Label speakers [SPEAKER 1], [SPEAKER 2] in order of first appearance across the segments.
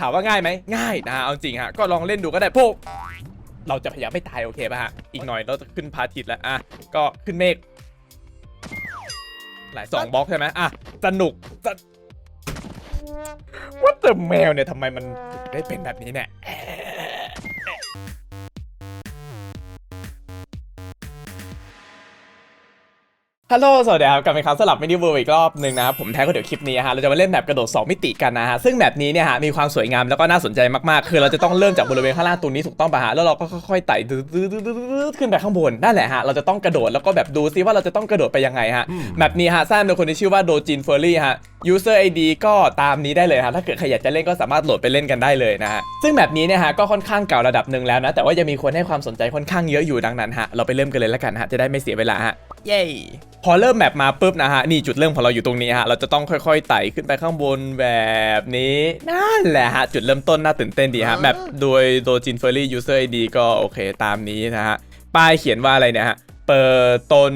[SPEAKER 1] ถามว่าง่ายไหมง่ายนะเอาจริงฮะก็ลองเล่นดูก็ได้พวกเราจะพยายามไม่ตายโอเคป่ะฮะอีกหน่อยเราจะขึ้นพระอาทิตย์แล้วอะก็ขึ้นเมฆหลายสองบล็อกใช่ไหมอะสนุกจะว่าแต่แมวเนี่ยทำไมมันถึงได้เป็นแบบนี้เนี่ย ฮัลโหล สวัสดีครับ กลับมาอีกครั้งสลับมินิเวิร์อีกรอบหนึ่งนะครับ ผมแท้ก็เดี๋ยวคลิปนี้ฮะ เราจะมาเล่นแบบกระโดด 2 มิติกันนะฮะ ซึ่งแบบนี้เนี่ยฮะ มีความสวยงามแล้วก็น่าสนใจมากๆ คือเราจะต้องเริ่มจากบริเวณข้างล่างตรงนี้ถูกต้องป่ะฮะ แล้วเราก็ค่อยๆไต่ขึ้นไปข้างบน นั่นแหละฮะ เราจะต้องกระโดดแล้วก็แบบดูซิว่าเราจะต้องกระโดดไปยังไงฮะ แบบนี้ฮะ สร้างโดยคนที่ชื่อว่าโดจินเฟอร์รี่ฮะ user ID ก็ตามนี้ได้เลยฮะ ถ้าเกิดใครอยากจะเล่นก็สามารถโหลดไปเล่นกันได้เลยนะฮะ ซึ่งแบบนี้เนี่ยฮะ ก็ค่อนข้างเก่าระดับหนึ่งแล้วนะ แต่ว่ายังมีคนให้ความสนใจค่อนข้างเยอะอยู่ดังนั้นฮะ เราไปเริ่มกันเลยแล้วกันฮะ จะได้ไม่เสียเวลาฮะ เย้พอเริ่มแมปมาปุ๊บนะฮะนี่จุดเริ่มของเราอยู่ตรงนี้ฮะเราจะต้องค่อยๆไต่ขึ้นไปข้างบนแบบนี้นั่นแหละฮะจุดเริ่มต้นน่าตื่นเต้นดีฮะแมปโดยโดจินเฟอร์รี่ user ID ก็โอเคตามนี้นะฮะป้ายเขียนว่าอะไรเนี่ยฮะเปิดต้น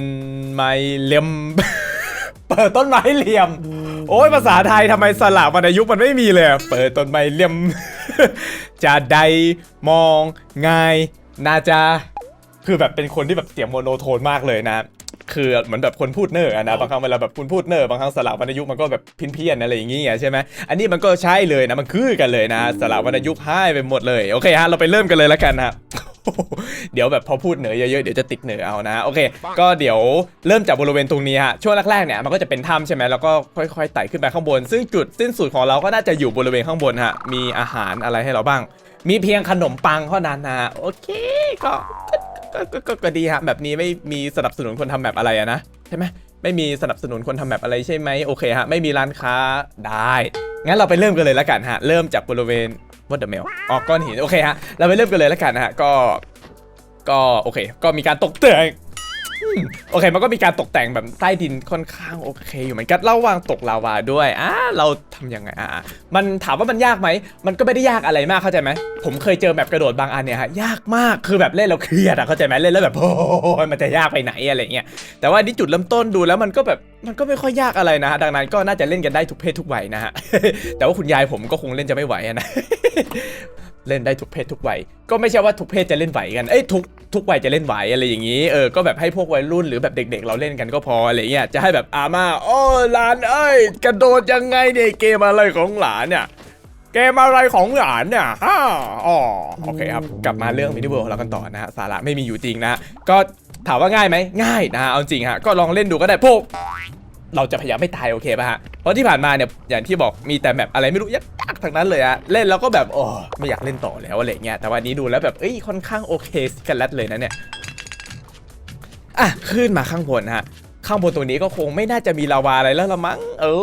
[SPEAKER 1] ไม้เลียมเปิดต้นไม้เหลี่ยม โอ้ยภาษาไทยทำไมสลับวรรณยุกต์มันไม่มีเลยอะเปิดต้นไม้เหลี่ยม จะใดมองง่ายน่าจะคือแบบเป็นคนที่แบบเสียงโมโนโทนมากเลยนะ คือเหมือนแบบคนพูดเนอร์อะนะบางครั้งเวลาแบบคุณพูดเนอร์บางครั้งสลับวรรณยุกต์มันก็แบบพินเพี้ยนๆอะไรอย่างงี้อะใช่ไหมอันนี้มันก็ใช่เลยนะมันคือกันเลยนะสลับวรรณยุกต์ให้ไปหมดเลยโอเคฮะเราไปเริ่มกันเลยแล้วกันนะเดี๋ยวแบบพอพูดเหนือเยอะๆเดี๋ยวจะติดเหนือเอานะโอเค ก็เดี๋ยวเริ่มจากบริเวณตรงนี้ฮะช่วงแรกๆเนี่ยมันก็จะเป็นถ้ำใช่ไหมแล้วก็ค่อยๆไต่ขึ้นไปข้างบน ซึ่งจุดสิ้นสุดของเราก็น่าจะอยู่บริเวณข้างบนฮะมีอาหารอะไรให้เราบ้าง มีเพียงขนมปังเท่านั้นนะฮะโอเคก็ ก็ก็ก็ดีฮะแบบนี้ไม่มีสนับสนุนคนทำแบบอะไรอะนะใช่ไหมไม่มีสนับสนุนคนทำแบบอะไรใช่ไหมโอเคฮะไม่มีร้านค้าได้งั้นเราไปเริ่มกันเลยแล้วกันฮะเริ่มจากบริเวณวัดเดอะเมลออกก้อนหินโอเคฮะเราไปเริ่มกันเลยแล้วกันนะฮะก็ ก็โอเค ก็มีการตกแต่ง โอเค มันก็มีการตกแต่งแบบใต้ดินค่อนข้างโอเค อยู่เหมือนกันเระหว่างตกลาวาด้วยอ่าเราทำยังไงอ่ามันถามว่ามันยากไหม มันก็ไม่ได้ยากอะไรมากเข้าใจไหม ผมเคยเจอแบบกระโดดบางอันเนี่ยฮะยากมากคือแบบเล่นแล้วเครียดอะเข้าใจไหมเล่นแล้วแบบโอ้ยมันจะยากไปไหนอะไรเงี้ยแต่ว่านี่จุดเริ่มต้นดูแล้วมันก็แบบมันก็ไม่ค่อยยากอะไรนะฮะดังนั้นก็น่าจะเล่นกันได้ทุกเพศทุกวัยนะฮะแต่ว่าคุณยายผมก็คงเล่นจะไม่ไหวนะเล่นได้ทุกเพศทุกวัยก็ไม่ใช่ว่าทุกเพศจะเล่นไหวกัน เอ้ยทุก ทุกวัยจะเล่นไหวอะไรอย่างนี้เออก็แบบให้พวกวัยรุ่นหรือแบบเด็ก ๆ เราเล่นกันก็พออะไรเงี้ยจะให้แบบอาม่าโอ้หลานเอ้ยกระโดดยังไงเนี่ยเกมอะไรของหลานเนี่ยเกมอะไรของหลานเนี่ยฮ่าอ๋อโอเคครับ กลับมาเรื่องมินิเวิร์ของเรากันต่อนะฮะสาระไม่มีอยู่จริงนะ ก็ถามว่าง่ายไหมง่ายนะฮะเอาจริงฮะก็ลองเล่นดูก็ได้พวก เราจะพยายามไม่ตายโอเคป่ะฮะ เพราะที่ผ่านมาเนี่ยอย่างที่บอกมีแต่แบบอะไรไม่รู้ยากๆทั้งนั้นเลยอะเล่นแล้วก็แบบโอ้ไม่อยากเล่นต่อแล้วอะไรเงี้ยแต่วันนี้ดูแล้วแบบเอ้ยค่อนข้างโอเคกันลัดเลยนะเนี่ยอะขึ้นมาข้างบนฮะข้างบนตรงนี้ก็คงไม่น่าจะมีลาวาอะไรแล้วละมั้งโอ้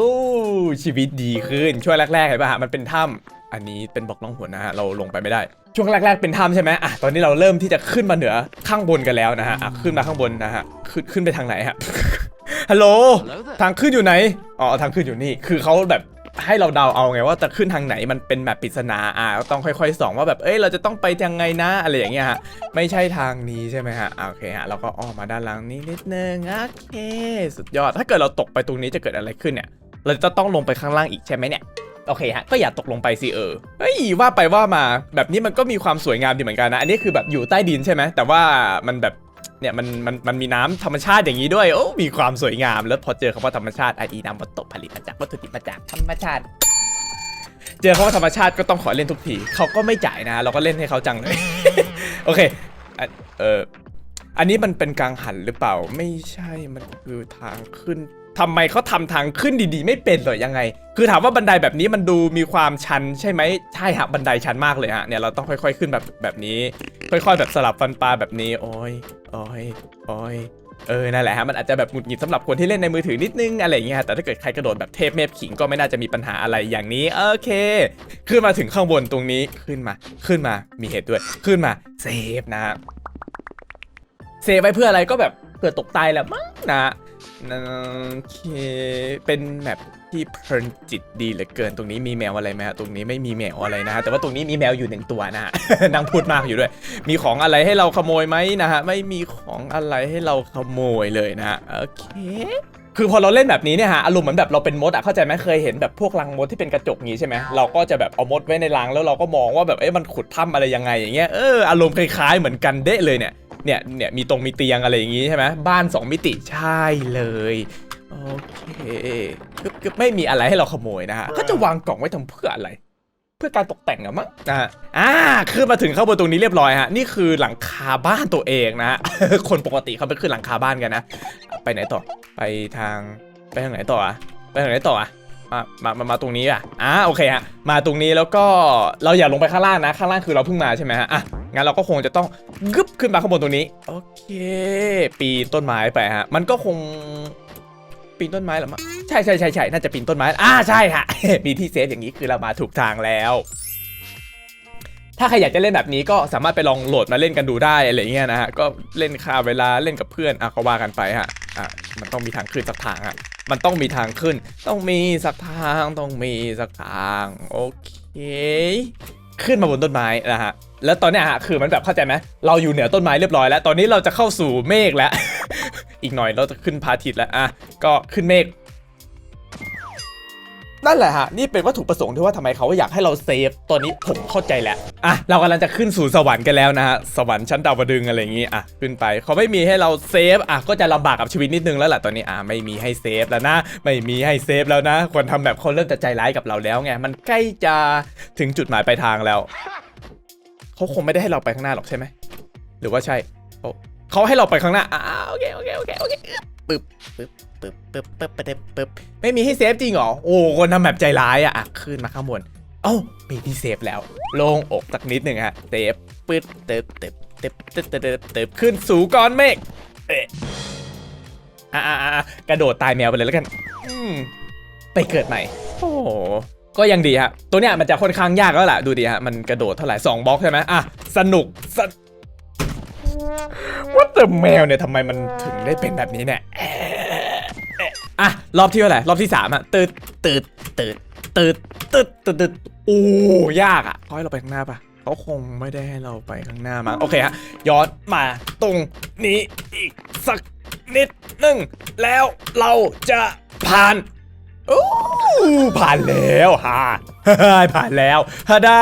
[SPEAKER 1] ชีวิตดีขึ้นช่วงแรกๆเห็นป่ะฮะมันเป็นถ้ำอันนี้เป็นบล็อกน้องหัวนะฮะเราลงไปไม่ได้ช่วงแรก ๆ เป็นถ้ำใช่ไหมอะตอนนี้เราเริ่มที่จะขึ้นมาเหนือข้างบนกันแล้วนะฮะอะขึ้นมาข้างบนนะฮะขึ้นขึ้นไปทางไหนฮะ ฮัลโหล ทางขึ้นอยู่ไหน อ๋อ ทางขึ้นอยู่นี่ คือเขาแบบให้เราเดาเอาไงว่าจะขึ้นทางไหนมันเป็นแบบปริศนาอ่าก็ต้องค่อยๆส่องว่าแบบเอ้ยเราจะต้องไปยังไงนะอะไรอย่างเงี้ยฮะไม่ใช่ทางนี้ใช่ไหมฮะอ่าโอเคฮะเราก็อ้อมมาด้านหลังนี้นิดนึงโอเคสุดยอดถ้าเกิดเราตกไปตรงนี้จะเกิดอะไรขึ้นเนี่ย เราจะต้องลงไปข้างล่างอีกใช่ไหมเนี่ยโอเคฮะก็อย่าตกลงไปสิเออเฮ้ยว่าไปว่ามาแบบนี้มันก็มีความสวยงามดีเหมือนกันนะ อันนี้คือแบบอยู่ใต้ดินใช่ไหมแต่ว่ามันแบบ เนี่ยมันมันมันมีน้ำธรรมชาติอย่างนี้ด้วยโอ้มีความสวยงาม แล้วพอเจอคำว่าธรรมชาติไอน้ำวัตถุผลิตมาจากวัตถุดิบมาจากธรรมชาติ เจอคำว่าธรรมชาติก็ต้องขอเล่นทุกทีเขาก็ไม่จ่ายนะ เราก็เล่นให้เขาจังเลยโอเคอะเอออันนี้มันเป็นกลางหันหรือเปล่าไม่ใช่มันคือทางขึ้น ทำไมเขาทำทางขึ้นดีๆ ไม่เป็นเหรอยังไง คือถามว่าบันไดแบบนี้มันดูมีความชันใช่ไหมใช่ฮะบันไดชันมากเลยฮะเนี่ยเราต้องค่อย ๆขึ้นแบบแบบนี้ ค่อย ๆ แบบสลับฟันปลาแบบนี้โอ้ยโอ้ยโอ้ยเออ นั่นแหละฮะ มันอาจจะแบบหงุดหงิดสำหรับคนที่เล่นในมือถือนิดนึงอะไรอย่างเงี้ย แต่ถ้าเกิดใครกระโดดแบบเทพเมฟขิงก็ไม่น่าจะมีปัญหาอะไรอย่างนี้ โอเค ขึ้นมาถึงข้างบนตรงนี้ ขึ้นมา ขึ้นมา มีเหตุด้วย ขึ้นมา เซฟนะ เซฟไว้เพื่ออะไรก็แบบเพื่อตกตายแหละมั้งนะ โอเค เป็นแบบที่เพลินจิตดีเหลือเกิน ตรงนี้มีแมวอะไรไหมฮะ ตรงนี้ไม่มีแมวอะไรนะฮะ แต่ว่าตรงนี้มีแมวอยู่หนึ่งตัวนะฮะนั่งพูดมากอยู่ด้วย มีของอะไรให้เราขโมยไหมนะฮะ ไม่มีของอะไรให้เราขโมยเลยนะฮะ โอเคคือพอเราเล่นแบบนี้เนี่ยฮะอารมณ์เหมือนแบบเราเป็นมดอะเข้าใจไหมเคยเห็นแบบพวกรังมดที่เป็นกระจกงี้ใช่ไหมเราก็จะแบบเอามดไว้ในรังแล้วเราก็มองว่าแบบเอ้ยมันขุดถ้ำอะไรยังไงอย่างเงี้ยเอออารมณ์คล้ายๆเหมือนกันเดะเลยเนี่ย เนี่ยเนี่ยมีตรงมีเตียงอะไรอย่างงี้ใช่ไหมบ้านสองมิติใช่เลยโอเคคือคือไม่มีอะไรให้เราขโมยนะฮะก็จะวางกล่องไว้ทำเพื่ออะไร เพื่อการตกแต่งอะมั้งนะฮะอ่าขึ้นมาถึงข้างบนตรงนี้เรียบร้อยฮะนี่คือหลังคาบ้านตัวเองนะฮะคนปกติเขาไปขึ้นหลังคาบ้านกันนะ ไปไหนต่อไปทางไปทางไหนต่ออะไปทางไหนต่ออะ มามามามาตรงนี้อะอ่าโอเคฮะมาตรงนี้แล้วก็เราอย่าลงไปข้างล่างนะ ข้างล่างคือเราเพิ่งมาใช่ไหมฮะอะงั้นเราก็คงจะต้องกึบขึ้นมาข้างบนตรงนี้โอเค ปีนต้นไม้ไปฮะ มันก็คงปีนต้นไม้หรอมั้งใช่ใช่ใช่ใช่น่าจะปีนต้นไม้อ่าใช่ฮะมีที่เซฟอย่างนี้คือเรามาถูกทางแล้วถ้าใครอยากจะเล่นแบบนี้ก็สามารถไปลองโหลดมาเล่นกันดูได้อะไรเงี้ยนะฮะ ก็เล่นคาเวลาเล่นกับเพื่อนอะก็ว่ากันไปฮะ อะ มันต้องมีทางขึ้นสักทางอะ มันต้องมีทางขึ้น ต้องมีสักทางต้องมีสักทางโอเค ขึ้นมาบนต้นไม้นะฮะแล้วตอนเนี้ยฮะคือมันแบบเข้าใจไหมเราอยู่เหนือต้นไม้เรียบร้อยแล้วตอนนี้เราจะเข้าสู่เมฆแล้ว อีกหน่อยเราจะขึ้นพาทิตแล้วอะก็ขึ้นเมฆ นั่นแหละฮะ นี่เป็นวัตถุประสงค์ที่ว่าทำไมเขาอยากให้เราเซฟตอนนี้ผมเข้าใจแล้ว อะ เรากำลังจะขึ้นสู่สวรรค์กันแล้วนะฮะ สวรรค์ชั้นดาวดึงอะไรอย่างงี้ อะ ขึ้นไป เขาไม่มีให้เราเซฟ อะ ก็จะลำบากกับชีวิตนิดนึงแล้วแหละตอนนี้ อะ ไม่มีให้เซฟแล้วนะ ไม่มีให้เซฟแล้วนะ คนทำแบบเขาเริ่มจะใจร้ายกับเราแล้วไง มันใกล้จะถึงจุดหมายปลายทางแล้ว เขาคงไม่ได้ให้เราไปข้างหน้าหรอกใช่ไหม หรือว่าใช่เขา เขาให้เราไปข้างหน้าอ่าโอเคโอเคโอเคโอเคปึ๊บปึ๊บปึ๊บปึ๊บปึ๊บปึ๊บปึ๊บไม่มีให้เซฟจริงเหรอ โอ้คนทำแบบใจร้ายอะอะขึ้นมาข้างบนเอ้ามีที่เซฟแล้ว โล่งอกสักนิดหนึ่งฮะเซฟปึ๊ดเติบเติบเติบเติบเติบเติบเติบขึ้นสู่ก้อนเมฆเอ๊ะอะอะอะอะกระโดดตายแมวไปเลยแล้วกัน อืมไปเกิดใหม่ โอ้โหก็ยังดีฮะ ตัวเนี้ยมันจะค่อนข้างยากแล้วล่ะ ดูดิฮะ มันกระโดดเท่าไหร่2บล็อกใช่ไหมอะ สนุกสน ว่าแต่แมวเนี่ยทำไมมันถึงได้เป็นแบบนี้เนี่ยเอ๊ะเอ๊ะอะรอบที่เท่าไหร่รอบที่สามอะตืดตืดตืดตืดตืดตืดตืดโอ้ยากอะเขาให้เราไปข้างหน้าปะเขาคงไม่ได้ให้เราไปข้างหน้ามั้งโอเคฮะย้อนมาตรงนี้อีกสักนิดนึ่งแล้วเราจะผ่านโอ้ผ่านแล้วฮ่าผ่านแล้วฮาดา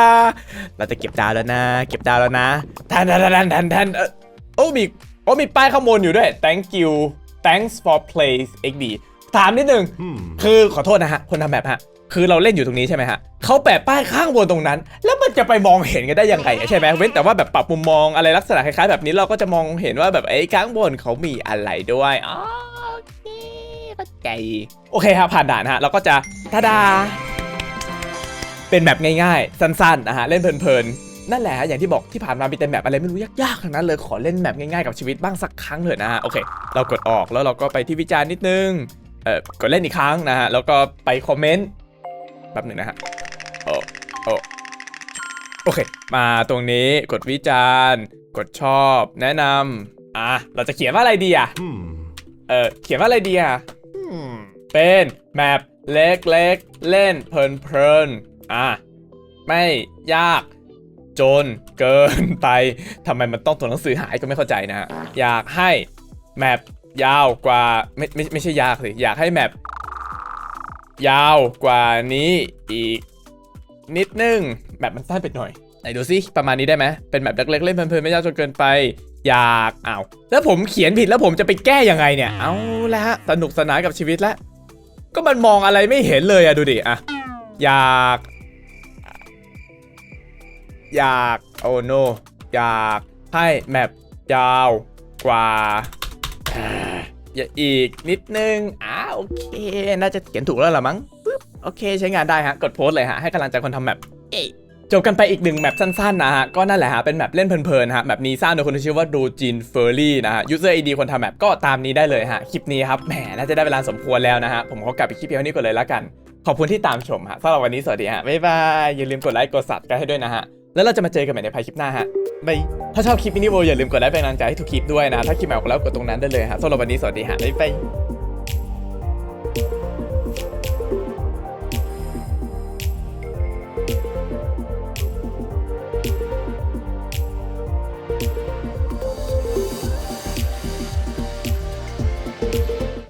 [SPEAKER 1] เราจะเก็บดาวแล้วนะ เก็บดาวแล้วนะทันทันทันทันทันเโอ้มีโอ้มีป้ายข้างบนอยู่ด้วย thank you thanks for play xd ถามนิดนึง คือขอโทษนะฮะ คนทำแบบฮะ คือเราเล่นอยู่ตรงนี้ใช่ไหมฮะเขาแปะป้ายข้างบนตรงนั้น แล้วมันจะไปมองเห็นกันได้ยังไงอะใช่ไหมเว้นแต่ว่าแบบปรับมุมมองอะไรลักษณะคล้ายๆแบบนี้เราก็จะมองเห็นว่าแบบไอ้ข้างบนเขามีอะไรด้วยอ๋อโอเคเข้าใจโอเคครับผ่านด่านฮะเราก็จะทาดาเป็นแบบง่ายๆ สั้นๆนะฮะเล่นเพลินๆ นั่นแหละอย่างที่บอกที่ผ่านมามีแต่แบบอะไรไม่รู้ยากๆทั้งนั้นเลยขอเล่นแบบง่ายๆกับชีวิตบ้างสักครั้งเถอะนะฮะโอเค เรากดออกแล้วเราก็ไปที่วิจารณ์นิดนึงเออกดเล่นอีกครั้งนะฮะแล้วก็ไปคอมเมนต์แป๊บหนึ่งนะฮะโอ้โอ้โอเค มาตรงนี้กดวิจารณ์ กดชอบ แนะนำอะเราจะเขียนว่าอะไรดีอะเออเขียนว่าอะไรดีอะเป็นแมปเล็กๆเล่นเพลินๆอะไม่ยาก จนเกินไปทำไมมันต้องตัวหนังสือหายก็ไม่เข้าใจนะฮะอยากให้แมปยาวกว่าไม่ไม่ไม่ใช่ยากสิอยากให้แมปยาวกว่านี้อีกนิดนึงแมปมันสั้นไปหน่อยไหนดูสิประมาณนี้ได้ไหมเป็นแบบเล็กๆเล่นเพลินๆไม่ยากจนเกินไป อยากอ้าวแล้วผมเขียนผิดแล้วผมจะไปแก้ยังไงเนี่ยเอาละสนุกสนานกับชีวิตล้วก็มันมองอะไรไม่เห็นเลยอะดูดิอะอยาก อยากโอ้โนอยากให้แมปยาวกว่าอย่าอีกนิดนึงอ้าโอเค น่าจะเขียนถูกแล้วล่ะมั้งปึ๊บโอเค ใช้งานได้ฮะ กดโพสเลยฮะ ให้กำลังใจคนทำแมปเอ้ยจบกันไปอีกหนึ่งแมปสั้นๆนะฮะ ก็นั่นแหละฮะ เป็นแมปเล่นเพลินๆฮะแมปนี้สร้างโดยคนที่ชื่อว่าดูจินเฟอร์รี่นะฮะ user ID คนทำแมปก็ตามนี้ได้เลยฮะ คลิปนี้ครับ แหม น่าจะได้เวลาสมควรแล้วนะฮะ ผมขอกลับไปคลิปเพียงเท่านี้ก่อนเลยละกัน ขอบคุณที่ตามชมฮะสำหรับวันนี้สวัสดีฮะบ๊ายบายอย่าลืมกดไลค์กดซับกันให้ด้วยนะฮะ แล้วเราจะมาเจอกันใหม่ในภายคลิปหน้าฮะบายถ้าชอบคลิปนี้โวอย่าลืมกดไลค์เป็นกำลังใจให้ทุกคลิปด้วยนะ ถ้าคลิปใหม่ออกแล้วกดตรงนั้นได้เลยฮะสำหรับวันนี้สวัสดีฮะบ๊ายบาย